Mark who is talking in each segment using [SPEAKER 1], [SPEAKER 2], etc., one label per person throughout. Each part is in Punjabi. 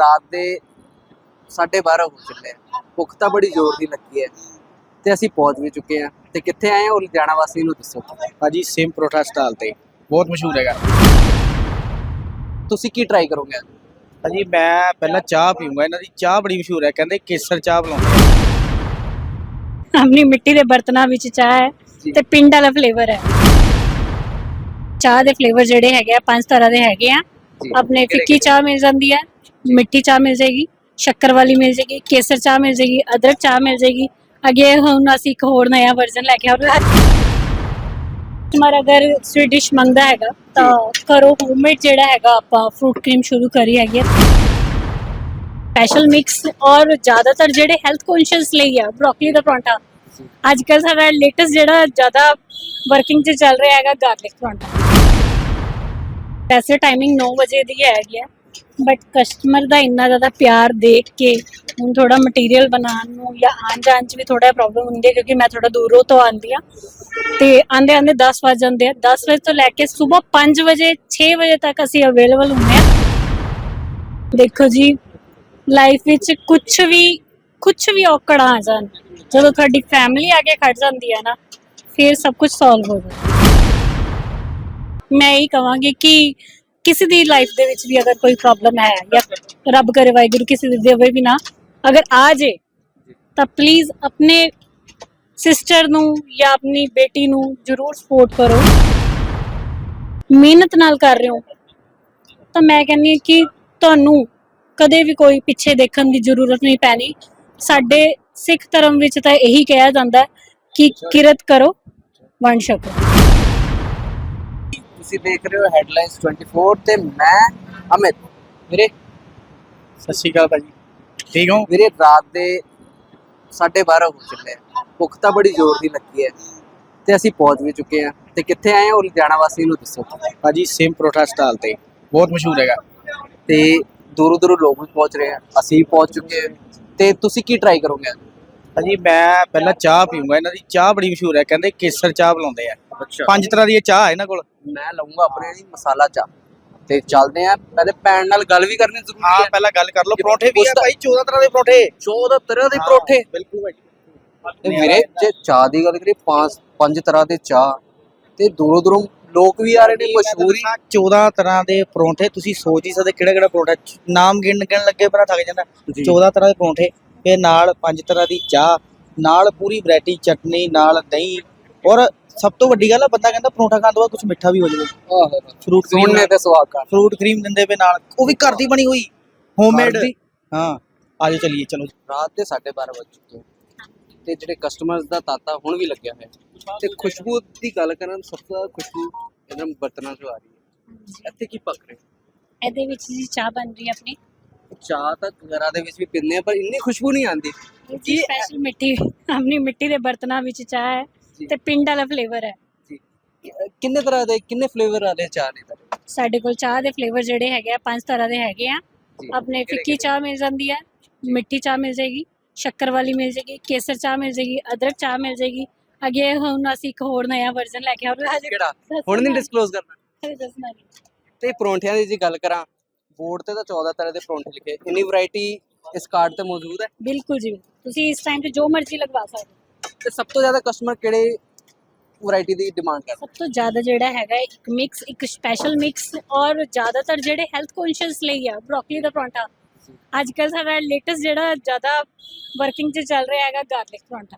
[SPEAKER 1] ਰਾਤ ਦੇ 12:30 ਹੋ ਚੱਲੇ ਆ। ਭੁੱਖ ਤਾਂ ਬੜੀ ਜ਼ੋਰ ਦੀ ਲੱਗੀ ਹੈ। ਤੇ ਅਸੀਂ ਪਹੁੰਚ ਵੀ ਚੁੱਕੇ ਆ। ਤੇ ਕਿੱਥੇ ਆਏ ਆ ਉਹ ਲੁਧਿਆਣਾ ਵਾਸੀ ਨੂੰ ਦੱਸੋ।
[SPEAKER 2] ਭਾਜੀ ਸੇਮ ਪਰੋਠਾ ਸਟਾਲ ਤੇ। ਬਹੁਤ ਮਸ਼ਹੂਰ ਹੈਗਾ।
[SPEAKER 1] ਤੁਸੀਂ ਕੀ ਟਰਾਈ ਕਰੋਗੇ?
[SPEAKER 2] ਭਾਜੀ ਮੈਂ ਪਹਿਲਾਂ ਚਾਹ ਪੀਊਂਗਾ। ਇਹਨਾਂ ਦੀ ਚਾਹ ਬੜੀ ਮਸ਼ਹੂਰ ਹੈ। ਕਹਿੰਦੇ ਕੇਸਰ ਚਾਹ ਬਣਾਉਂਦੇ
[SPEAKER 3] ਆਪਣੀ ਮਿੱਟੀ ਦੇ ਬਰਤਨਾਂ ਵਿੱਚ ਚਾਹ ਹੈ। ਤੇ ਪਿੰਡ ਵਾਲਾ ਫਲੇਵਰ ਹੈ। ਚਾਹ ਦੇ ਫਲੇਵਰ ਜਿਹੜੇ ਹੈਗੇ ਆ ਪੰਜ ਤਰ੍ਹਾਂ ਦੇ ਹੈਗੇ ਆ। ਆਪਣੇ ਫਿੱਕੀ ਚਾਹ ਮਿਲ ਜਾਂਦੀ ਹੈ। ਮਿੱਠੀ ਚਾਹ ਮਿਲ ਜਾਏਗੀ ਸ਼ੱਕਰ ਵਾਲੀ ਮਿਲ ਜਾਏਗੀ ਕੇਸਰ ਚਾਹ ਮਿਲ ਜਾਏਗੀ ਅਦਰਕ ਚਾਹ ਮਿਲ ਜਾਏਗੀ ਅੱਗੇ ਹੁਣ ਅਸੀਂ ਇੱਕ ਹੋਰ ਨਵਾਂ ਵਰਜ਼ਨ ਲੈ ਕੇ ਆ ਰਹੇ ਕਸਟਮਰ ਅਗਰ ਸਵੀਟ ਡਿਸ਼ ਮੰਗਦਾ ਹੈਗਾ ਤਾਂ ਕਰੋ ਹੋਮਮੇਡ ਜਿਹੜਾ ਹੈਗਾ ਆਪਾਂ ਫਰੂਟ ਕਰੀਮ ਸ਼ੁਰੂ ਕਰੀ ਹੈਗੀ ਹੈ ਸਪੈਸ਼ਲ ਮਿਕਸ ਔਰ ਜ਼ਿਆਦਾਤਰ ਜਿਹੜੇ ਹੈਲਥ ਕੌਨਸ਼ੀਅਸ ਲਈ ਆ ਬ੍ਰੋਕਲੀ ਦਾ ਪਰੌਂਠਾ ਅੱਜ ਕੱਲ ਸਾਡਾ ਲੇਟੈਸਟ ਜਿਹੜਾ ਜ਼ਿਆਦਾ ਵਰਕਿੰਗ 'ਚ ਚੱਲ ਰਿਹਾ ਹੈਗਾ ਗਾਰਲਿਕ ਪਰੌਂਠਾ ਵੈਸੇ ਟਾਈਮਿੰਗ 9 ਵਜੇ ਦੀ ਹੈਗੀ ਹੈ ਬਟ ਕਸਟਮਰ ਦਾ ਇੰਨਾ ਜ਼ਿਆਦਾ ਪਿਆਰ ਦੇਖ ਕੇ, ਹੁਣ ਥੋੜਾ ਮਟੀਰੀਅਲ ਬਣਾਉਣ ਨੂੰ ਜਾਂ ਆਉਣ ਜਾਣ 'ਚ ਵੀ ਥੋੜਾ ਪ੍ਰੋਬਲਮ ਹੁੰਦੀ ਹੈ ਕਿਉਂਕਿ ਮੈਂ ਥੋੜਾ ਦੂਰੋਂ ਤੋਂ ਆਉਂਦੀ ਆ ਤੇ ਆਂਦੇ ਆਂਦੇ 10 ਵਜ ਜਾਂਦੇ ਆ। 10 ਵਜੇ ਤੋਂ ਲੈ ਕੇ ਸਵੇਰ 5 ਵਜੇ 6 ਵਜੇ ਤੱਕ ਅਸੀਂ ਅਵੇਲੇਬਲ ਹੁੰਦੇ ਆ ਦੇਖੋ ਜੀ ਲਾਈਫ ਵਿੱਚ ਕੁਝ ਵੀ ਕੁਝ ਵੀ ਔਕੜਾਂ ਆ ਜਾਣ, ਜਦੋਂ ਤੁਹਾਡੀ ਫੈਮਿਲੀ ਆ ਕੇ ਖੜ ਜਾਂਦੀ ਹੈ ਨਾ, ਫਿਰ ਸਭ ਕੁਝ ਸੋਲਵ ਹੋ ਜਾਂਦਾ। ਮੈਂ ਇਹ ਕਹਾਂਗੀ ਕਿ ਕਿਸੇ ਦੀ ਲਾਈਫ ਦੇ ਵਿੱਚ ਵੀ ਅਗਰ ਕੋਈ ਪ੍ਰੋਬਲਮ ਹੈ ਜਾਂ ਰੱਬ ਕਰੇ ਵਾਹਿਗੁਰੂ ਕਿਸੇ ਦੀ ਦੇਵੇ ਵੀ ਨਾ, ਅਗਰ ਆ ਜੇ, ਤਾਂ ਪਲੀਜ਼ ਆਪਣੇ ਸਿਸਟਰ ਨੂੰ ਜਾਂ ਆਪਣੀ ਬੇਟੀ ਨੂੰ ਜ਼ਰੂਰ ਸਪੋਰਟ ਕਰੋ। ਮਿਹਨਤ ਨਾਲ ਕਰ ਰਹੇ ਹੋ। ਤਾਂ ਮੈਂ ਕਹਿੰਦੀ ਹਾਂ ਕਿ ਤੁਹਾਨੂੰ ਕਦੇ ਵੀ ਕੋਈ ਪਿੱਛੇ ਦੇਖਣ ਦੀ ਜ਼ਰੂਰਤ ਨਹੀਂ ਪੈਣੀ। ਸਾਡੇ ਸਿੱਖ ਧਰਮ ਵਿੱਚ ਤਾਂ ਇਹੀ ਕਿਹਾ ਜਾਂਦਾ ਕਿ ਕਿਰਤ ਕਰੋ, ਵੰਡ ਛਕੋ।
[SPEAKER 1] ਤੁਸੀਂ ਦੇਖ ਰਹੇ ਹੋ ਹੈਡਲਾਈਨਸ 24 ਤੇ ਮੈਂ ਅਮਿਤ। ਵੀਰੇ
[SPEAKER 2] ਸਤਿ ਸ਼੍ਰੀ ਅਕਾਲ ਭਾਜੀ। ਠੀਕ ਹੋ?
[SPEAKER 1] ਵੀਰੇ ਰਾਤ ਦੇ 12:30 ਹੋ ਚੱਲੇ ਆ। ਭੁੱਖ ਤਾਂ ਬੜੀ ਜ਼ੋਰ ਦੀ ਲੱਗੀ ਹੈ ਤੇ ਅਸੀਂ ਪਹੁੰਚ ਵੀ ਚੁੱਕੇ ਆ ਤੇ ਕਿੱਥੇ ਆਏ ਆ ਉਹ ਲੁਧਿਆਣਾ ਵਾਸੀ ਨੂੰ ਦੱਸੋ।
[SPEAKER 2] ਭਾਜੀ ਸੇਮ ਪਰੋਠਾ ਸਟਾਲ ਤੇ। ਬਹੁਤ ਮਸ਼ਹੂਰ ਹੈਗਾ।
[SPEAKER 1] ਤੇ ਦੂਰੋਂ ਦੂਰੋਂ ਲੋਕ ਵੀ ਪਹੁੰਚ ਰਹੇ ਆ। ਅਸੀਂ ਵੀ ਪਹੁੰਚ ਚੁੱਕੇ ਹਾਂ। ਤੇ ਤੁਸੀਂ ਕੀ ਟਰਾਈ ਕਰੋਗੇ?
[SPEAKER 2] ਭਾਜੀ ਮੈਂ ਪਹਿਲਾਂ ਚਾਹ ਪੀਊਂਗਾ। ਇਹਨਾਂ ਦੀ ਚਾਹ ਬੜੀ ਮਸ਼ਹੂਰ ਹੈ। ਕਹਿੰਦੇ ਕੇਸਰ ਚਾਹ ਬਣਾਉਂਦੇ ਆ।
[SPEAKER 1] ਅੱਛਾ।
[SPEAKER 2] ਪੰਜ ਤਰ੍ਹਾਂ ਦੀ ਇਹ ਚਾਹ ਹੈ ਇਹਨਾਂ ਕੋਲ।
[SPEAKER 1] ਮੈਂ ਲਵਾਂਗਾ ਆਪਣੇ ਜੀ ਮਸਾਲਾ ਚਾਹ। ਤੇ ਚੱਲਦੇ ਆ ਪਹਿਲੇ ਭੈਣ ਨਾਲ ਗੱਲ ਵੀ ਕਰਨੀ ਜ਼ਰੂਰੀ
[SPEAKER 2] ਹਾਂ
[SPEAKER 1] ਹੈ।
[SPEAKER 2] ਪਹਿਲਾਂ ਗੱਲ ਕਰ ਲਓ। ਪਰੌਂਠੇ ਵੀ ਆ ਭਾਈ 14 ਤਰ੍ਹਾਂ ਦੇ ਪਰੌਂਠੇ।
[SPEAKER 1] 14 ਤਰ੍ਹਾਂ ਦੇ ਪਰੋਠੇ।
[SPEAKER 2] ਬਿਲਕੁਲ ਭਾਜੀ
[SPEAKER 1] ਤੇ ਵੀਰੇ ਜੇ ਚਾਹ ਦੀ ਗੱਲ ਕਰੀਏ ਪੰਜ ਪੰਜ ਤਰ੍ਹਾਂ ਦੇ ਚਾਹ। ਤੇ ਦੂਰੋਂ ਦੂਰੋਂ ਲੋਕ ਵੀ ਆ ਰਹੇ ਨੇ ਮਸ਼ਹੂਰੀ।
[SPEAKER 2] 14 ਤਰ੍ਹਾਂ ਦੇ ਪਰੌਂਠੇ ਤੁਸੀਂ ਸੋਚ ਹੀ ਸਕਦੇ ਕਿਹੜਾ ਕਿਹੜਾ ਪਰੌਂਠਾ। ਚ- ਨਾਮ ਗਿਣ ਗਿਣ ਲੱਗੇ ਪਰ ਥੱਕ ਜਾਂਦਾ।
[SPEAKER 1] ਜੀ।
[SPEAKER 2] 14 ਤਰ੍ਹਾਂ ਦੇ ਪਰੌਂਠੇ ਤੇ ਨਾਲ ਪੰਜ ਤਰ੍ਹਾਂ ਦੀ ਚਾਹ ਨਾਲ ਪੂਰੀ ਵੈਰਾਈਟੀ ਚਟਨੀ ਨਾਲ ਦਹੀਂ। ਔਰ ਸਭ ਤੋਂ ਵੱਡੀ ਗੱਲ ਆ ਬੰਦਾ ਕਹਿੰਦਾ ਪਰੌਂਠਾ ਖਾਣ ਤੋਂ ਬਾਅਦ ਕੁਝ ਮਿੱਠਾ ਵੀ ਹੋ ਜਾਵੇ।
[SPEAKER 1] ਆਹੋ
[SPEAKER 2] ਫਰੂਟ ਕਰੀਮ
[SPEAKER 1] ਸੁਣਨੇ ਤੇ ਸਵਾਦ ਕਰ
[SPEAKER 2] ਫਰੂਟ ਕਰੀਮ ਦਿੰਦੇ ਪਏ ਨਾਲ। ਉਹ ਵੀ ਘਰ ਦੀ ਬਣੀ ਹੋਈ ਹੋਮਮੇਡ
[SPEAKER 1] ਘਰ ਦੀ?
[SPEAKER 2] ਹਾਂ ਆਜੋ ਚਲੀਏ ਚਲੋ।
[SPEAKER 1] ਰਾਤ ਦੇ 12:30 ਵਜ ਚੁੱਕੇ। ਤੇ ਜਿਹੜੇ ਕਸਟਮਰਸ ਦਾ ਤਾਤਾ ਹੁਣ ਵੀ ਲੱਗਿਆ ਹੋਇਆ। ਤੇ ਖੁਸ਼ਬੂ ਦੀ ਗੱਲ ਕਰਾਂ ਸਭ ਤੋਂ ਖੁਸ਼ਬੂ ਇਹਨਾਂ ਬਰਤਨਾਂ ਤੋਂ ਆ ਰਹੀ ਹੈ। ਇੱਥੇ ਕੀ ਪੱਕ ਰਿਹਾ?
[SPEAKER 3] ਇਹਦੇ ਵਿੱਚ ਜੀ ਚਾਹ ਬਣ ਰਹੀ ਹੈ ਆਪਣੀ।
[SPEAKER 1] ਚਾਹ ਤਾਂ ਘਰਾਂ ਦੇ ਵਿੱਚ ਵੀ ਪੀਂਦੇ ਆ ਪਰ ਇੰਨੀ ਖੁਸ਼ਬੂ ਨਹੀਂ ਆਉਂਦੀ।
[SPEAKER 3] ਜੀ ਸਪੈਸ਼ਲ ਮਿੱਟੀ ਆਪਣੀ ਮਿੱਟੀ ਦੇ ਬਰਤਨਾਂ ਵਿੱਚ ਚਾਹ ਹੈ। ਤੇ ਪਿੰਡ ਵਾਲਾ ਫਲੇਵਰ ਹੈ।
[SPEAKER 1] ਕਿੰਨੇ ਤਰ੍ਹਾਂ ਦੇ ਕਿੰਨੇ ਫਲੇਵਰ ਵਾਲੇ ਚਾਹ ਨੇ ਤੁਹਾਡੇ?
[SPEAKER 3] ਸਾਡੇ ਕੋਲ ਚਾਹ ਦੇ ਫਲੇਵਰ ਜਿਹੜੇ ਹੈਗੇ ਆ ਪੰਜ ਤਰ੍ਹਾਂ ਦੇ ਹੈਗੇ ਆ।
[SPEAKER 1] ਜੀ।
[SPEAKER 3] ਆਪਣੇ
[SPEAKER 1] ਕਿਹੜੇ-
[SPEAKER 3] ਫਿੱਕੀ ਚਾਹ ਮਿਲ ਜਾਂਦੀ ਹੈ ਮਿੱਟੀ ਚਾਹ ਮਿਲ ਜਾਏਗੀ ਸ਼ੱਕਰ ਵਾਲੀ ਮਿਲ ਜਾਏਗੀ ਕੇਸਰ ਚਾਹ ਮਿਲ ਜਾਏਗੀ ਅਦਰਕ ਚਾਹ ਮਿਲ ਜਾਏਗੀ। ਅੱਗੇ ਹੁਣ ਅਸੀਂ ਇੱਕ ਹੋਰ ਨਵਾਂ ਵਰਜ਼ਨ ਲੈ ਕੇ ਆ ਰਹੇ ਹਾਂ
[SPEAKER 1] ਕਿਹੜਾ ਹੁਣ ਨਹੀਂ ਡਿਸਕਲੋਜ਼ ਕਰਨਾ।
[SPEAKER 3] ਹਜੇ ਦੱਸਣਾ ਨਹੀਂ
[SPEAKER 1] ਤੇ ਪਰੌਂਠਿਆਂ ਦੀ ਜੇ ਗੱਲ ਕਰਾਂ ਬੋਰਡ ਤੇ ਤਾਂ 14 ਤਰ੍ਹਾਂ ਦੇ ਪਰੌਂਠੇ ਲਿਖੇ ਇੰਨੀ ਵੈਰਾਈਟੀ ਇਸ ਕਾਰਡ ਤੇ ਮੌਜੂਦ ਹੈ?
[SPEAKER 3] ਬਿਲਕੁਲ ਜੀ ਤੁਸੀਂ ਇਸ ਟਾਈਮ ਤੇ ਜੋ ਮਰਜ਼ੀ ਲਗਵਾ ਸਕਦੇ ਹੋ।
[SPEAKER 1] ਤੇ ਸਭ ਤੋਂ ਜ਼ਿਆਦਾ ਕਸਟਮਰ ਕਿਹੜੇ ਵੈਰਾਈਟੀ ਦੀ ਡਿਮਾਂਡ ਕਰਦੇ?
[SPEAKER 3] ਸਭ ਤੋਂ ਜ਼ਿਆਦਾ ਜਿਹੜਾ ਹੈਗਾ ਹੈ, ਇੱਕ ਮਿਕਸ ਇੱਕ ਸਪੈਸ਼ਲ ਮਿਕਸ ਔਰ ਜ਼ਿਆਦਾਤਰ ਜਿਹੜੇ ਹੈਲਥ ਕੌਨਸ਼ੀਅਸ ਲਈ ਆ ਬ੍ਰੋਕਲੀ ਦਾ ਪਰੌਂਠਾ। ਅੱਜ ਕੱਲ ਸਾਡਾ ਲੇਟੈਸਟ ਜਿਹੜਾ ਜ਼ਿਆਦਾ ਵਰਕਿੰਗ 'ਚ ਚੱਲ ਰਿਹਾ ਹੈਗਾ ਗਾਰਲਿਕ ਪਰੌਂਠਾ।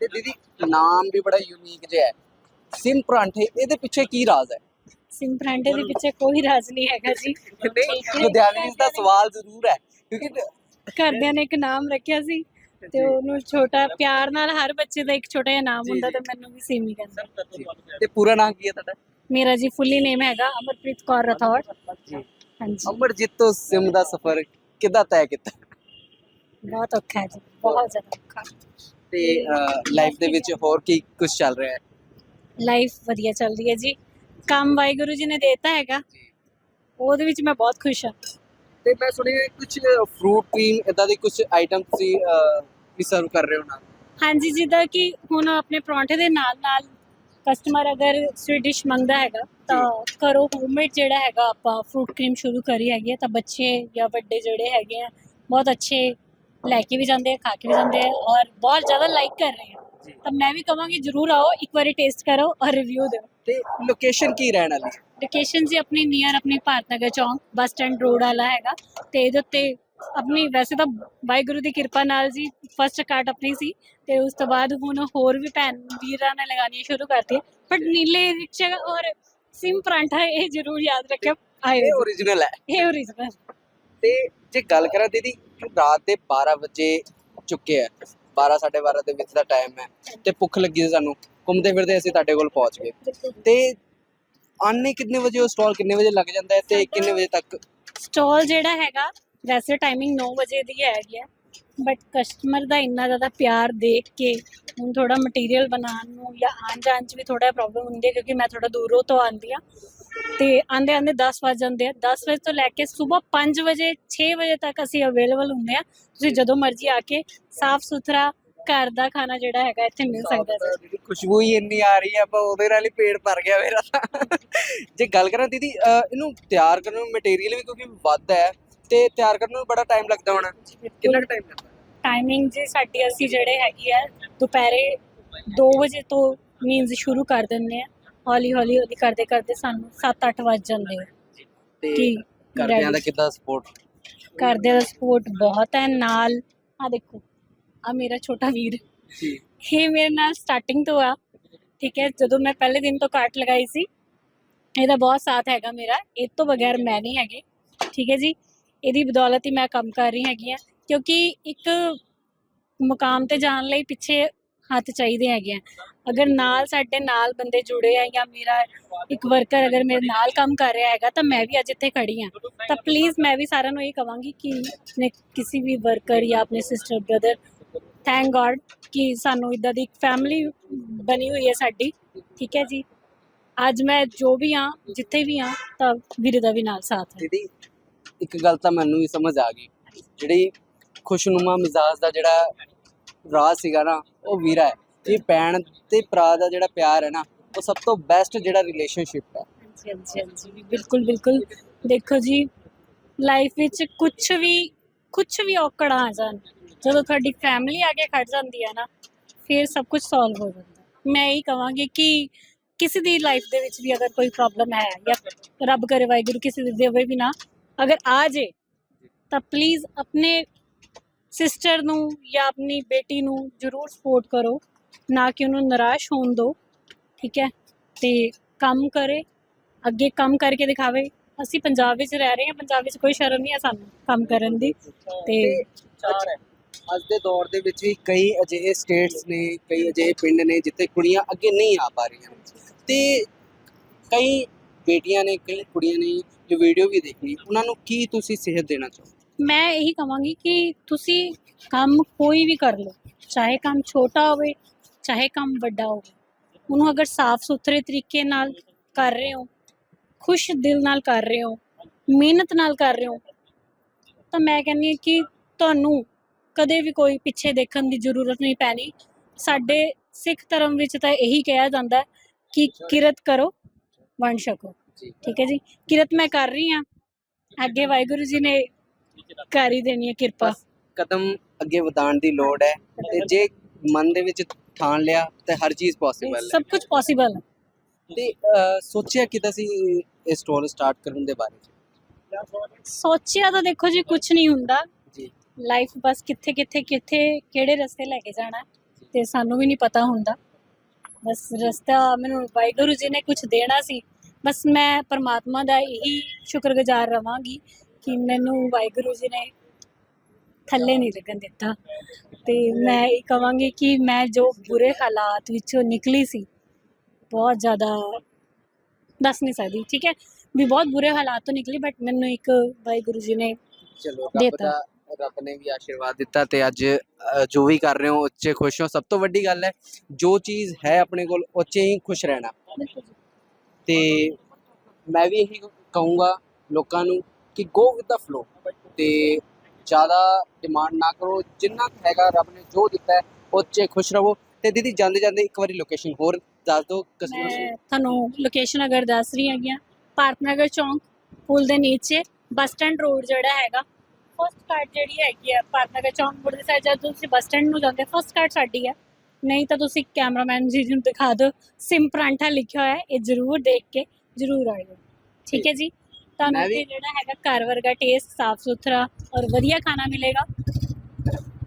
[SPEAKER 1] ਤੇ ਦੀਦੀ ਨਾਮ ਵੀ ਬੜਾ ਯੂਨੀਕ ਜਿਹਾ ਹੈ। ਸਿਮ ਪਰਾਂਠੇ ਇਹਦੇ ਪਿੱਛੇ ਕੀ ਰਾਜ਼ ਹੈ?
[SPEAKER 3] ਸਿਮ ਪਰਾਂਠੇ ਦੇ ਪਿੱਛੇ ਕੋਈ ਰਾਜ਼ ਨਹੀਂ ਹੈਗਾ ਜੀ।
[SPEAKER 1] ਲੁਧਿਆਣੇ ਦਾ ਸਵਾਲ ਜ਼ਰੂਰ ਹੈ ਕਿਉਂਕਿ
[SPEAKER 3] ਘਰਦਿਆਂ ਨੇ ਇੱਕ ਨਾਮ ਰੱਖਿਆ ਸੀ। ਤੇ ਉਹਨੂੰ ਛੋਟਾ ਪਿਆਰ ਨਾਲ ਹਰ ਬੱਚੇ ਦਾ ਇੱਕ ਛੋਟਾ ਜਿਹਾ ਨਾਮ
[SPEAKER 1] ਜੀ,
[SPEAKER 3] ਹੁੰਦਾ। ਤੇ ਮੈਨੂੰ ਵੀ ਸਿਮ ਹੀ ਕਹਿੰਦੇ।
[SPEAKER 1] ਤੇ ਪੂਰਾ ਨਾਮ ਕੀ ਹੈ ਤੁਹਾਡਾ?
[SPEAKER 3] ਮੇਰਾ ਜੀ ਫੁੱਲੀ ਨੇਮ ਹੈਗਾ ਅਮਰਪ੍ਰੀਤ ਕੌਰ ਰਥੌੜ।
[SPEAKER 1] ਜੀ।
[SPEAKER 3] ਹਾਂਜੀ।
[SPEAKER 1] ਅਮਰਜੀਤ ਤੋਂ ਸਿਮ ਦਾ ਸਫ਼ਰ ਕਿੱਦਾਂ ਤੈਅ ਕੀਤਾ?
[SPEAKER 3] ਬਹੁਤ ਔਖਾ ਹੈ ਜੀ ਬਹੁਤ ਜ਼ਿਆਦਾ ਔਖਾ।
[SPEAKER 1] ਤੇ ਲਾਈਫ ਦੇ ਵਿੱਚ ਹੋਰ ਕੀ ਕੁਝ ਚੱਲ ਰਿਹਾ ਹੈ?
[SPEAKER 3] ਲਾਈਫ ਵਧੀਆ ਚੱਲਦੀ ਹੈ ਜੀ। ਕੰਮ ਵਾਹਿਗੁਰੂ ਜੀ ਨੇ ਦੇਤਾ ਹੈਗਾ। ਉਹਦੇ ਵਿੱਚ ਮੈਂ ਬਹੁਤ ਖੁਸ਼ ਹਾਂ।
[SPEAKER 1] ਤੇ ਮੈਂ ਸੁਣਿਆ ਕੁਝ ਫਰੂਟ ਕਰੀਮ ਇਦਾਂ ਦੀ ਕੁਝ ਆਈਟਮ ਤੁਸੀਂ ਵੀ ਸਰਵ ਕਰ ਰਹੇ ਹੋ ਨਾਲ?
[SPEAKER 3] ਹਾਂਜੀ ਜਿੱਦਾਂ ਕਿ ਹੁਣ ਆਪਣੇ ਪਰੌਂਠੇ ਦੇ ਨਾਲ ਨਾਲ ਕਸਟਮਰ ਅਗਰ ਸਵੀਟ ਡਿਸ਼ ਮੰਗਦਾ ਹੈਗਾ ਤਾਂ ਘਰੋਂ ਹੋਮਮੇਡ ਜਿਹੜਾ ਹੈਗਾ ਆਪਾਂ ਫਰੂਟ ਕਰੀਮ ਸ਼ੁਰੂ ਕਰੀ ਹੈਗੀ ਹੈ ਤਾਂ ਬੱਚੇ ਜਾਂ ਵੱਡੇ ਜਿਹੜੇ ਹੈਗੇ ਆ ਬਹੁਤ ਅੱਛੇ ਲੈ ਕੇ ਵੀ ਜਾਂਦੇ ਆ ਖਾ ਕੇ ਵੀ ਜਾਂਦੇ ਆ ਔਰ ਬਹੁਤ ਜ਼ਿਆਦਾ ਲਾਈਕ ਕਰ ਰਹੇ ਆ। ਤਾਂ ਮੈਂ ਵੀ ਕਹਾਂਗੀ ਜਰੂਰ ਆਓ ਇੱਕ ਵਾਰੀ ਟੇਸਟ ਕਰੋ ਔਰ ਰਿਵਿਊ ਦਿਓ।
[SPEAKER 1] ਤੇ ਲੋਕੇਸ਼ਨ ਕੀ ਰਹਿਣ ਵਾਲੀ
[SPEAKER 3] ਲੋਕੇਸ਼ਨ ਜੀ ਆਪਣੀ ਨੀਅਰ ਆਪਣੀ ਭਾਰਤ ਨਗਰ ਚੌਂਕ ਬੱਸ ਸਟੈਂਡ ਰੋਡ ਵਾਲਾ ਹੈਗਾ ਤੇ ਇਹਦੇ ਉੱਤੇ ਆਪਣੀ ਵੈਸੇ ਤਾਂ ਵਾਹਿਗੁਰੂ ਦੀ ਕਿਰਪਾ ਨਾਲ ਜੀ ਫਸਟ ਕਾਰਟ ਆਪਣੀ ਸੀ ਤੇ ਉਸ ਤੋਂ ਬਾਅਦ ਹੁਣ ਹੋਰ ਵੀ ਭੈਣ ਵੀਰਾਂ ਨੇ ਲਗਾਉਣੀਆਂ ਸ਼ੁਰੂ ਕਰਤੀ ਬਟ ਨੀਲੇ ਰਿਕਸ਼ਾ ਔਰ ਸਿਮ ਪਰਾਂਠਾ ਇਹ ਜ਼ਰੂਰ ਯਾਦ ਰੱਖਿਓ। ਆਏ
[SPEAKER 1] ਇਹ ਓਰੀਜਨਲ ਹੈ।
[SPEAKER 3] ਇਹ ਓਰੀਜਨਲ
[SPEAKER 1] ਤੇ ਜੇ ਗੱਲ ਕਰਾਂ ਦੀਦੀ ਰਾਤ ਦੇ 12 ਵਜੇ ਚੁੱਕੇ ਆ 12 12:30 ਦੇ ਵਿੱਚ ਦਾ ਟਾਈਮ ਹੈ ਤੇ ਭੁੱਖ ਲੱਗੀ ਸੀ ਸਾਨੂੰ ਘੁੰਮਦੇ ਫਿਰਦੇ ਅਸੀਂ ਤੁਹਾਡੇ ਕੋਲ ਪਹੁੰਚ ਗਏ। ਤੇ ਆਨੇ ਕਿੰਨੇ ਵਜੇ ਉਹ ਸਟਾਲ ਕਿੰਨੇ ਵਜੇ ਲੱਗ ਜਾਂਦਾ ਹੈ ਤੇ ਕਿੰਨੇ ਵਜੇ ਤੱਕ?
[SPEAKER 3] ਸਟਾਲ ਜਿਹੜਾ ਹੈਗਾ ਵੈਸੇ ਟਾਈਮਿੰਗ 9 ਵਜੇ ਦੀ ਹੈਗੀ ਹੈ ਬਟ ਕਸਟਮਰ ਦਾ ਇੰਨਾ ਜ਼ਿਆਦਾ ਪਿਆਰ ਦੇਖ ਕੇ ਹੁਣ ਥੋੜਾ ਮਟੀਰੀਅਲ ਬਣਾਉਣ ਨੂੰ ਜਾਂ ਆਉਣ ਜਾਣ 'ਚ ਵੀ ਥੋੜਾ ਪ੍ਰੋਬਲਮ ਹੁੰਦੀ ਹੈ ਕਿਉਂਕਿ ਮੈਂ ਥੋੜਾ ਦੂਰੋਂ ਤੋਂ ਆਉਂਦੀ ਆ ਤੇ ਆਂਦੇ ਆਂਦੇ 10 ਵਜ ਜਾਂਦੇ ਆ। 10 ਵਜੇ ਤੋਂ ਲੈ ਕੇ ਸਵੇਰ 5 ਵਜੇ 6 ਵਜੇ ਤੱਕ ਅਸੀਂ ਅਵੇਲੇਬਲ ਹੁੰਦੇ ਆ ਤੁਸੀਂ ਜਦੋਂ ਮਰਜ਼ੀ ਆ ਕੇ ਸਾਫ਼ ਸੁਥਰਾ ਘਰ ਦਾ ਖਾਣਾ ਜਿਹੜਾ ਹੈਗਾ ਇੱਥੇ ਮਿਲ ਸਕਦਾ ਹੈ।
[SPEAKER 1] ਦੀਦੀ ਖੁਸ਼ਬੂ ਹੀ ਇੰਨੀ ਆ ਰਹੀ ਹੈ ਆਪਾਂ ਉਹਦੇ ਨਾਲ ਹੀ ਪੇਟ ਭਰ ਗਿਆ ਮੇਰਾ ਤਾਂ। ਜੇ ਗੱਲ ਕਰਾਂ ਦੀਦੀ ਅਹ, ਇਹਨੂੰ ਤਿਆਰ ਕਰਨ ਨੂੰ ਮਟੀਰੀਅਲ ਵੀ ਕਿਉਂਕਿ ਵੱਧ ਹੈ ਤੇ ਤਿਆਰ ਕਰਨ ਨੂੰ ਬੜਾ ਟਾਈਮ ਲੱਗਦਾ ਹੋਣਾ। ਕਿੰਨਾ ਟਾਈਮ ਲੱਗਦਾ?
[SPEAKER 3] ਟਾਈਮਿੰਗ ਜੀ ਸਾਡੀ ਅਸੀਂ ਜਿਹੜੇ ਹੈਗੀ ਆ ਦੁਪਹਿਰੇ 2 ਵਜੇ ਤੋਂ ਮੀਨਸ ਸ਼ੁਰੂ ਕਰ ਦਿੰਦੇ ਆ। ਹੌਲੀ ਹੌਲੀ ਹੌਲੀ ਕਰਦੇ ਕਰਦੇ ਸਾਨੂੰ 7-8 ਵੱਜ ਜਾਂਦੇ ਆ।
[SPEAKER 1] ਤੇ ਘਰਦਿਆਂ ਦਾ? ਕਿੱਦਾਂ ਸਪੋਰਟ
[SPEAKER 3] ਘਰਦਿਆਂ ਦਾ ਸਪੋਰਟ ਬਹੁਤ ਹੈ ਨਾਲ ਆ ਦੇਖੋ ਆ ਮੇਰਾ ਛੋਟਾ ਵੀਰ।
[SPEAKER 1] ਜੀ।
[SPEAKER 3] ਇਹ ਮੇਰੇ ਨਾਲ ਸਟਾਰਟਿੰਗ ਤੋਂ ਆ ਠੀਕ ਹੈ ਜਦੋਂ ਮੈਂ ਪਹਿਲੇ ਦਿਨ ਤੋਂ ਕਾਟ ਲਗਾਈ ਸੀ ਇਹਦਾ ਬਹੁਤ ਸਾਥ ਹੈਗਾ ਮੇਰਾ ਇਹ ਤੋਂ ਬਗੈਰ ਮੈਂ ਨਹੀਂ ਹੈਗੀ ਠੀਕ ਹੈ ਜੀ। ਇਹਦੀ ਬਦੌਲਤ ਹੀ ਮੈਂ ਕੰਮ ਕਰ ਰਹੀ ਹੈਗੀ ਆ ਕਿਉਂਕਿ ਇੱਕ ਮੁਕਾਮ ਤੇ ਜਾਣ ਲਈ ਪਿੱਛੇ ਹੱਥ ਚਾਹੀਦੇ ਹੈਗੇ ਆ। ਅਗਰ ਨਾਲ ਸਾਡੇ ਨਾਲ ਬੰਦੇ ਜੁੜੇ ਆ ਜਾਂ ਮੇਰਾ ਇੱਕ ਵਰਕਰ ਅਗਰ ਮੇਰੇ ਨਾਲ ਕੰਮ ਕਰ ਰਿਹਾ ਹੈਗਾ ਤਾਂ ਮੈਂ ਵੀ ਅੱਜ ਇੱਥੇ ਖੜੀ ਆ ਤਾਂ ਪਲੀਜ਼ ਮੈਂ ਵੀ ਸਾਰਿਆਂ ਨੂੰ ਇਹ ਕਵਾਂਗੀ ਕਿ ਨੇ ਕਿਸੇ ਵੀ ਵਰਕਰ ਜਾਂ ਆਪਣੇ ਸਿਸਟਰ ਬ੍ਰਦਰ ਥੈਂਕ ਗॉड ਕਿ ਸਾਨੂੰ ਇਦਾਂ ਦੀ ਇੱਕ ਫੈਮਿਲੀ ਬਣੀ ਹੋਈ ਹੈ ਸਾਡੀ, ਠੀਕ ਹੈ ਜੀ। ਅੱਜ ਮੈਂ ਜੋ ਵੀ ਆ ਜਿੱਥੇ ਵੀ ਆ ਤਾਂ ਵੀਰੇ ਦਾ ਵੀ ਨਾਲ ਸਾਥ ਹੈ।
[SPEAKER 1] ਦੀਦੀ ਇੱਕ ਗੱਲ ਤਾਂ ਮੈਨੂੰ ਵੀ ਸਮਝ ਆ ਗਈ। ਜਿਹੜੀ ਖੁਸ਼ਨੁਮਾ ਮਿਜ਼ਾਜ ਦਾ ਜਿਹੜਾ ਰਾਜ ਸੀਗਾ ਨਾ, ਉਹ ਵੀਰਾ ਹੈ। ਇਹ ਭੈਣ ਤੇ ਭਰਾ ਦਾ ਜਿਹੜਾ ਪਿਆਰ ਹੈ ਨਾ, ਉਹ ਸਭ ਤੋਂ ਬੈਸਟ ਜਿਹੜਾ ਰਿਲੇਸ਼ਨਸ਼ਿਪ ਹੈ।
[SPEAKER 3] ਹਾਂਜੀ ਹਾਂਜੀ ਹਾਂਜੀ। ਬਿਲਕੁਲ ਬਿਲਕੁਲ। ਦੇਖੋ ਜੀ ਲਾਈਫ ਵਿੱਚ ਕੁਝ ਵੀ ਕੁਝ ਵੀ ਔਕੜ ਆ ਜਾਣ, ਜਦੋਂ ਤੁਹਾਡੀ ਫੈਮਿਲੀ ਆ ਕੇ ਖੜ ਜਾਂਦੀ ਹੈ ਨਾ, ਫਿਰ ਸਭ ਕੁਝ ਸੋਲਵ ਹੋ ਜਾਂਦਾ। ਮੈਂ ਇਹ ਕਹਾਂਗੀ ਕਿ ਕਿਸੇ ਦੀ ਲਾਈਫ ਦੇ ਵਿੱਚ ਵੀ ਅਗਰ ਕੋਈ ਪ੍ਰੋਬਲਮ ਹੈ ਜਾਂ ਰੱਬ ਕਰੇ ਵਾਹਿਗੁਰੂ ਕਿਸੇ ਦੀ ਦੇਵੇ ਵੀ ਨਾ ਅਗਰ ਆ ਜੇ, ਤਾਂ ਪਲੀਜ਼ ਆਪਣੇ ਸਿਸਟਰ ਨੂੰ ਜਾਂ ਆਪਣੀ ਬੇਟੀ ਨੂੰ ਜ਼ਰੂਰ ਸਪੋਰਟ ਕਰੋ, ਨਾ ਕਿ ਉਹਨੂੰ ਨਿਰਾਸ਼ ਹੋਣ ਦਿਓ, ਠੀਕ ਹੈ? ਤੇ ਕੰਮ ਕਰੇ, ਅੱਗੇ ਕੰਮ ਕਰਕੇ ਦਿਖਾਵੇ। ਅਸੀਂ ਪੰਜਾਬ ਵਿੱਚ ਰਹਿ ਰਹੇ ਹਾਂ, ਪੰਜਾਬ ਵਿੱਚ ਕੋਈ ਸ਼ਰਮ ਨਹੀਂ ਹੈ ਸਾਨੂੰ ਕੰਮ ਕਰਨ ਦੀ। ਤੇ
[SPEAKER 1] ਚਾਰ ਹੈ। ਅੱਜ ਦੇ ਦੌਰ ਦੇ ਵਿੱਚ ਵੀ ਕਈ ਅਜਿਹੇ ਸਟੇਟਸ ਨੇ, ਕਈ ਅਜਿਹੇ ਪਿੰਡ ਨੇ ਜਿੱਥੇ ਕੁੜੀਆਂ ਅੱਗੇ ਨਹੀਂ ਆ ਪਾ ਰਹੀਆਂ। ਤੇ ਕਈ ਬੇਟੀਆਂ ਨੇ ਕਈ ਕੁੜੀਆਂ ਨੇ ਜੋ ਵੀਡੀਓ ਵੀ ਦੇਖੀ ਉਹਨਾਂ ਨੂੰ ਕੀ ਤੁਸੀਂ ਸਿਹਤ ਦੇਣਾ ਚਾਹੋ
[SPEAKER 3] ਮੈਂ ਇਹੀ ਕਹਾਂਗੀ ਕਿ ਤੁਸੀਂ ਕੰਮ ਕੋਈ ਵੀ ਕਰ ਲਓ, ਚਾਹੇ ਕੰਮ ਛੋਟਾ ਹੋਵੇ, ਚਾਹੇ ਕੰਮ ਵੱਡਾ ਹੋਵੇ, ਉਹਨੂੰ ਅਗਰ ਸਾਫ਼ ਸੁਥਰੇ ਤਰੀਕੇ ਨਾਲ ਕਰ ਰਹੇ ਹੋ, ਖੁਸ਼ ਦਿਲ ਨਾਲ ਕਰ ਰਹੇ ਹੋ, ਮਿਹਨਤ ਨਾਲ ਕਰ ਰਹੇ ਹੋ, ਤਾਂ ਮੈਂ ਕਹਿੰਦੀ ਹਾਂ ਕਿ ਤੁਹਾਨੂੰ ਕਦੇ ਵੀ ਕੋਈ ਪਿੱਛੇ ਦੇਖਣ ਦੀ ਜ਼ਰੂਰਤ ਨਹੀਂ ਪੈਣੀ। ਸਾਡੇ ਸਿੱਖ ਧਰਮ ਵਿੱਚ ਤਾਂ ਇਹੀ ਕਿਹਾ ਜਾਂਦਾ ਕਿ ਕਿਰਤ ਕਰੋ ਵੰਡ
[SPEAKER 1] ਜੀ।
[SPEAKER 3] ਠੀਕ ਹੈ ਜੀ? ਕਿਰਤ ਮੈਂ ਕਰ ਰਹੀ ਹਾਂ। ਅੱਗੇ ਵਾਹਿਗੁਰੂ ਜੀ ਨੇ ਕਰ ਹੀ ਦੇਣੀ ਹੈ ਕਿਰਪਾ।
[SPEAKER 1] ਕਦਮ ਅੱਗੇ ਵਧਾਉਣ ਦੀ ਲੋੜ ਹੈ ਤੇ ਜੇ ਮਨ ਦੇ ਵਿੱਚ ਠਾਣ ਲਿਆ ਤੇ ਹਰ ਚੀਜ਼ ਪੋਸੀਬਲ ਹੈ।
[SPEAKER 3] ਸਭ ਕੁਝ ਪੋਸੀਬਲ ਹੈ।
[SPEAKER 1] ਤੇ ਅਹ, ਸੋਚਿਆ ਕਿ ਤੁਸੀਂ ਇਹ ਸਟੋਰ ਸਟਾਰਟ ਕਰਨ ਦੇ ਬਾਰੇ 'ਚ?
[SPEAKER 3] ਸੋਚਿਆ ਤਾਂ ਦੇਖੋ ਜੀ ਕੁਝ ਨਹੀਂ ਹੁੰਦਾ।
[SPEAKER 1] ਜੀ।
[SPEAKER 3] ਲਾਈਫ ਬਸ ਕਿੱਥੇ ਕਿੱਥੇ ਕਿੱਥੇ ਕਿਹੜੇ ਰਸਤੇ ਲੈ ਕੇ ਜਾਣਾ ਹੈ, ਤੇ ਸਾਨੂੰ ਵੀ ਨਹੀਂ ਪਤਾ ਹੁੰਦਾ। ਬਸ ਰਸਤਾ ਮੈਨੂੰ ਵਾਹਿਗੁਰੂ ਜੀ ਨੇ ਕੁਝ ਦੇਣਾ ਸੀ। ਬਸ ਮੈਂ ਪਰਮਾਤਮਾ ਦਾ ਇਹੀ ਸ਼ੁਕਰਗੁਜ਼ਾਰ ਰਵਾਂਗੀ ਕਿ ਮੈਨੂੰ ਵਾਹਿਗੁਰੂ ਜੀ ਨੇ ਥੱਲੇ ਨਹੀਂ ਲੱਗਣ ਦਿੱਤਾ। ਤੇ ਮੈਂ ਇਹ ਕਵਾਂਗੀ ਕਿ ਮੈਂ ਜੋ ਬੁਰੇ ਹਾਲਾਤ ਵਿੱਚੋਂ ਨਿਕਲੀ ਸੀ ਬਹੁਤ ਜ਼ਿਆਦਾ ਦੱਸ ਨਹੀਂ ਸਕਦੀ ਠੀਕ ਹੈ? ਵੀ ਬਹੁਤ ਬੁਰੇ ਹਾਲਾਤ ਤੋਂ ਨਿਕਲੀ ਬਟ ਮੈਨੂੰ ਇੱਕ ਵਾਹਿਗੁਰੂ ਜੀ ਨੇ
[SPEAKER 1] ਚਲੋ
[SPEAKER 3] ਦੇਤਾ।
[SPEAKER 1] ਰੱਬ ਨੇ ਵੀ ਆਸ਼ੀਰਵਾਦ ਦਿੱਤਾ ਤੇ ਅੱਜ ਜੋ ਵੀ ਕਰ ਰਹੇ ਹੋ, ਉੱਚੇ ਖੁਸ਼ ਹੋ। ਸਭ ਤੋਂ ਵੱਡੀ ਗੱਲ ਹੈ, ਜੋ ਚੀਜ਼ ਹੈ ਆਪਣੇ ਕੋਲ, ਉੱਚੇ ਹੀ ਖੁਸ਼ ਰਹਿਣਾ। ਤੇ ਮੈਂ ਵੀ ਇਹੀ ਕਹੂੰਗਾ ਲੋਕਾਂ ਨੂੰ ਕਿ ਗੋ ਵਿਦ ਦਾ ਫਲੋ ਤੇ ਜ਼ਿਆਦਾ ਡਿਮਾਂਡ ਨਾ ਕਰੋ, ਜਿੰਨਾ ਹੈਗਾ ਰੱਬ ਨੇ ਜੋ ਦਿੱਤਾ ਹੈ ਉਹ ਖੁਸ਼ ਰਹੋ। ਤੇ ਦੀਦੀ, ਜਾਂਦੇ ਜਾਂਦੇ ਇੱਕ ਵਾਰੀ ਲੋਕੇਸ਼ਨ ਹੋਰ ਦੱਸ ਦਿਓ ਕਸਟਮਰ
[SPEAKER 3] ਤੁਹਾਨੂੰ ਲੋਕੇਸ਼ਨ ਅਗਰ ਦੱਸ ਰਹੀ ਹੈਗੀਆਂ ਭਾਰਤ ਨਗਰ ਚੌਂਕ, ਪੁਲ ਦੇ ਨੀਚੇ, ਬੱਸ ਸਟੈਂਡ ਰੋਡ ਜਿਹੜਾ ਹੈਗਾ ਫਸਟ ਕਾਰਟ ਜਿਹੜੀ ਹੈਗੀ ਆ ਭਾਰਤ ਨਗਰ ਚੌਂਕ ਪੁਲ ਦੇ ਸਾਈਡ ਜਦ ਤੁਸੀਂ ਬੱਸ ਸਟੈਂਡ ਨੂੰ ਜਾਂਦੇ ਫਸਟ ਕਾਰਟ ਸਾਡੀ ਹੈ ਨਹੀਂ ਤਾਂ ਤੁਸੀਂ ਕੈਮਰਾਮੈਨ ਜੀ ਨੂੰ ਦਿਖਾ ਦਿਓ। ਸਿਮ ਪਰਾਂਠਾ ਲਿਖਿਆ ਹੋਇਆ ਹੈ ਇਹ ਜ਼ਰੂਰ ਦੇਖ ਕੇ ਜ਼ਰੂਰ ਆਇਓ। ਠੀਕ ਹੈ ਜੀ? ਤੁਹਾਨੂੰ
[SPEAKER 1] ਮੈਂ ਵੀ-
[SPEAKER 3] ਇੱਥੇ ਜਿਹੜਾ ਹੈਗਾ ਘਰ ਵਰਗਾ ਟੇਸਟ ਸਾਫ਼ ਸੁਥਰਾ ਔਰ ਵਧੀਆ ਖਾਣਾ ਮਿਲੇਗਾ।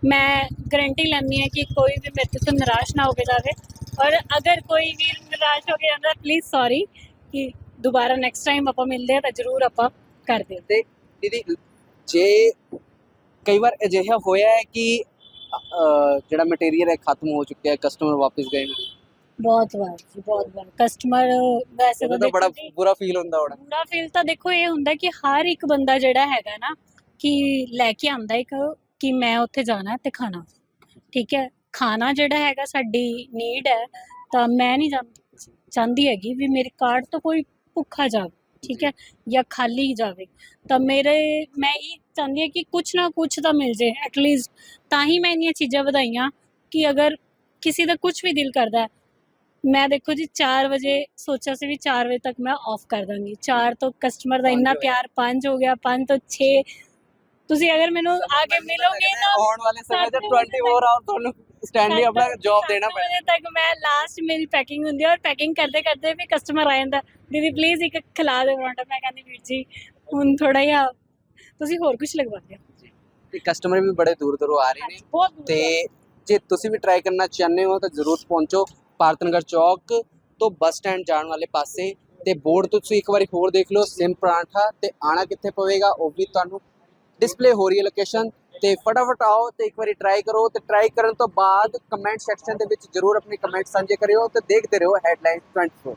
[SPEAKER 3] ਮੈਂ ਗਾਰੰਟੀ ਲੈਂਦੀ ਹਾਂ ਕਿ ਕੋਈ ਵੀ ਮੇਰੇ ਤੋਂ ਨਿਰਾਸ਼ ਨਾ ਹੋ ਕੇ ਜਾਵੇ। ਔਰ ਅਗਰ ਕੋਈ ਵੀ ਨਿਰਾਸ਼ ਹੋ ਕੇ ਜਾਂਦਾ ਪਲੀਜ਼ ਸੌਰੀ ਕਿ ਦੁਬਾਰਾ ਨੈਕਸਟ ਟਾਈਮ ਆਪਾਂ ਮਿਲਦੇ ਹਾਂ ਤਾਂ ਜ਼ਰੂਰ ਆਪਾਂ ਕਰਦੇ ਹਾਂ।
[SPEAKER 1] ਤੇ ਦੀਦੀ ਜੇ ਕਈ ਵਾਰ ਅਜਿਹਾ ਹੋਇਆ ਹੈ ਕਿ ਅ, ਜਿਹੜਾ ਮਟੀਰੀਅਲ ਹੈ ਖਤਮ ਹੋ ਚੁੱਕਿਆ ਹੈ ਕਸਟਮਰ ਵਾਪਸ ਗਏ ਨੇ
[SPEAKER 3] ਬਹੁਤ ਵਾਰ ਜੀ ਬਹੁਤ ਵਾਰ। ਕਸਟਮਰ ਵੈਸੇ ਤਾਂ
[SPEAKER 1] ਬੜਾ
[SPEAKER 3] ਦੇਖੋ ਜੀ,
[SPEAKER 1] ਬੁਰਾ ਫੀਲ ਹੁੰਦਾ ਹੋਣਾ।
[SPEAKER 3] ਬੁਰਾ ਫੀਲ ਤਾਂ ਦੇਖੋ ਇਹ ਹੁੰਦਾ ਕਿ ਹਰ ਇੱਕ ਬੰਦਾ ਜਿਹੜਾ ਹੈਗਾ ਨਾ ਕਿ ਲੈ ਕੇ ਆਂਦਾ ਇੱਕ ਕਿ ਮੈਂ ਉੱਥੇ ਜਾਣਾ ਤੇ ਖਾਣਾ। ਠੀਕ ਹੈ? ਖਾਣਾ ਜਿਹੜਾ ਹੈਗਾ ਸਾਡੀ ਨੀਡ ਹੈ ਤਾਂ ਮੈਂ ਨਹੀਂ ਚਾਹ- ਚਾਹੁੰਦੀ ਹੈਗੀ ਵੀ ਮੇਰੇ ਕਾਰਡ ਤੋਂ ਕੋਈ ਭੁੱਖਾ ਜਾਵੇ। ਠੀਕ ਹੈ ਜਾਂ ਖਾਲੀ ਜਾਵੇ। ਤਾਂ ਮੇਰੇ ਮੈਂ ਇਹ ਚਾਹੁੰਦੀ ਹਾਂ ਕਿ ਕੁਛ ਨਾ ਕੁਛ ਤਾਂ ਮਿਲ ਜੇ ਐਟਲੀਸਟ ਤਾਂ ਹੀ ਮੈਂ ਇੰਨੀਆਂ ਚੀਜ਼ਾਂ ਵਧਾਈਆਂ ਕਿ ਅਗਰ ਕਿਸੇ ਦਾ ਕੁਝ ਵੀ ਦਿਲ ਕਰਦਾ ਹੈ ਮੈਂ ਦੇਖੋ ਜੀ 4 ਵਜੇ ਸੋਚਿਆ ਸੀ ਵੀ 4 ਵਜੇ ਤੱਕ ਮੈਂ ਆਫ ਕਰ ਦਾਂਗੀ। 4 ਤੋਂ ਕਸਟਮਰ ਦਾ ਇੰਨਾ। ਪਿਆਰ 5 ਹੋ ਗਿਆ 5 ਤੋਂ 6 ਤੁਸੀਂ ਅਗਰ ਮੈਨੂੰ ਆ ਕੇ ਮਿਲੋਗੇ ਤਾਂ
[SPEAKER 1] ਆਉਣ ਵਾਲੇ ਸਮੇਂ
[SPEAKER 3] ਵਜੇ
[SPEAKER 1] 24 ਆਵਰ ਤੁਹਾਨੂੰ ਸਟੈਂਡਲੀ ਆਪਣਾ ਜੌਬ ਦੇਣਾ ਪੈਣਾ।
[SPEAKER 3] ਵਜੇ ਤੱਕ ਮੈਂ ਲਾਸਟ ਮੇਰੀ ਪੈਕਿੰਗ ਹੁੰਦੀ ਹੈ ਔਰ ਪੈਕਿੰਗ ਕਰਦੇ ਕਰਦੇ ਵੀ ਕਸਟਮਰ ਆ ਜਾਂਦਾ। ਦੀਦੀ ਪਲੀਜ਼ ਇੱਕ ਖਿਲਾ ਦਿਓ ਪਰਾਂਠਾ ਮੈਂ ਕਹਿੰਦੀ ਵੀਰ ਜੀ ਹੁਣ ਥੋੜਾ ਜਿਹਾ ਤੁਸੀਂ ਹੋਰ ਕੁਝ ਲਗਵਾ ਦਿਓ
[SPEAKER 1] ਤੇ ਕਸਟਮਰ ਵੀ ਬੜੇ ਦੂਰ ਦੂਰੋਂ ਆ ਰਹੇ ਨੇ।
[SPEAKER 3] ਬਹੁਤ ਦੂਰ
[SPEAKER 1] ਤੇ ਜੇ ਤੁਸੀਂ ਵੀ ਟਰਾਈ ਕਰਨਾ ਚਾਹੁੰਦੇ ਹੋ ਤਾਂ ਜ਼ਰੂਰ ਪਹੁੰਚੋ ਭਾਰਤ ਨਗਰ ਚੌਕ ਤੋਂ ਬੱਸ ਸਟੈਂਡ ਜਾਣ ਵਾਲੇ ਪਾਸੇ। ਤੇ ਬੋਰਡ ਤੁਸੀਂ ਇੱਕ ਵਾਰੀ ਹੋਰ ਦੇਖ ਲਓ ਸਿਮ ਪਰਾਂਠਾ ਤੇ ਆਣਾ ਕਿੱਥੇ ਪਵੇਗਾ ਉਹ ਵੀ ਤੁਹਾਨੂੰ ਡਿਸਪਲੇ ਹੋ ਰਹੀ ਹੈ ਲੋਕੇਸ਼ਨ ਤੇ ਫਟਾਫਟ ਆਓ ਤੇ ਇੱਕ ਵਾਰੀ ਟਰਾਈ ਕਰੋ ਤੇ ਟਰਾਈ ਕਰਨ ਤੋਂ ਬਾਅਦ ਕਮੈਂਟ ਸੈਕਸ਼ਨ ਦੇ ਵਿੱਚ ਜ਼ਰੂਰ ਆਪਣੇ ਕਮੈਂਟ ਸਾਂਝੇ ਕਰਿਓ ਤੇ ਦੇਖਦੇ ਰਹੋ ਹੈਡਲਾਈਨ 24